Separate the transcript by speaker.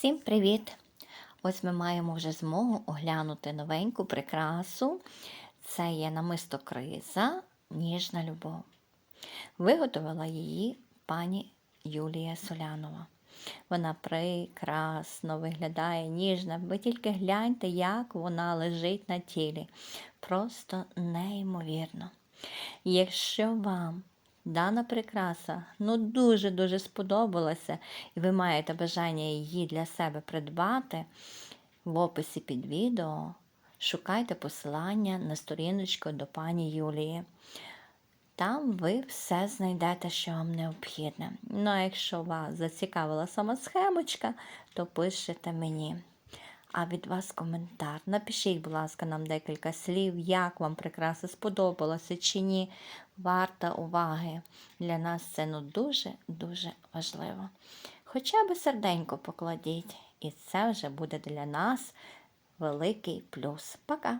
Speaker 1: Всім привіт! Ось ми маємо вже змогу оглянути новеньку прикрасу. Це є намисто криза, ніжна любов. Виготовила її пані Юлія Солянова. Вона прекрасно виглядає ніжна. Ви тільки гляньте, як вона лежить на тілі. Просто неймовірно. Якщо вам дана прикраса ну дуже-дуже сподобалася, і ви маєте бажання її для себе придбати, в описі під відео шукайте посилання на сторіночку до пані Юлії. Там ви все знайдете, що вам необхідне. Ну, а якщо вас зацікавила сама схемочка, то пишете мені. А від вас коментар. Напишіть, будь ласка, нам декілька слів, як вам прикраса сподобалася чи ні. Варта уваги. Для нас це ну дуже-дуже важливо. Хоча би серденько покладіть, і це вже буде для нас великий плюс. Пока!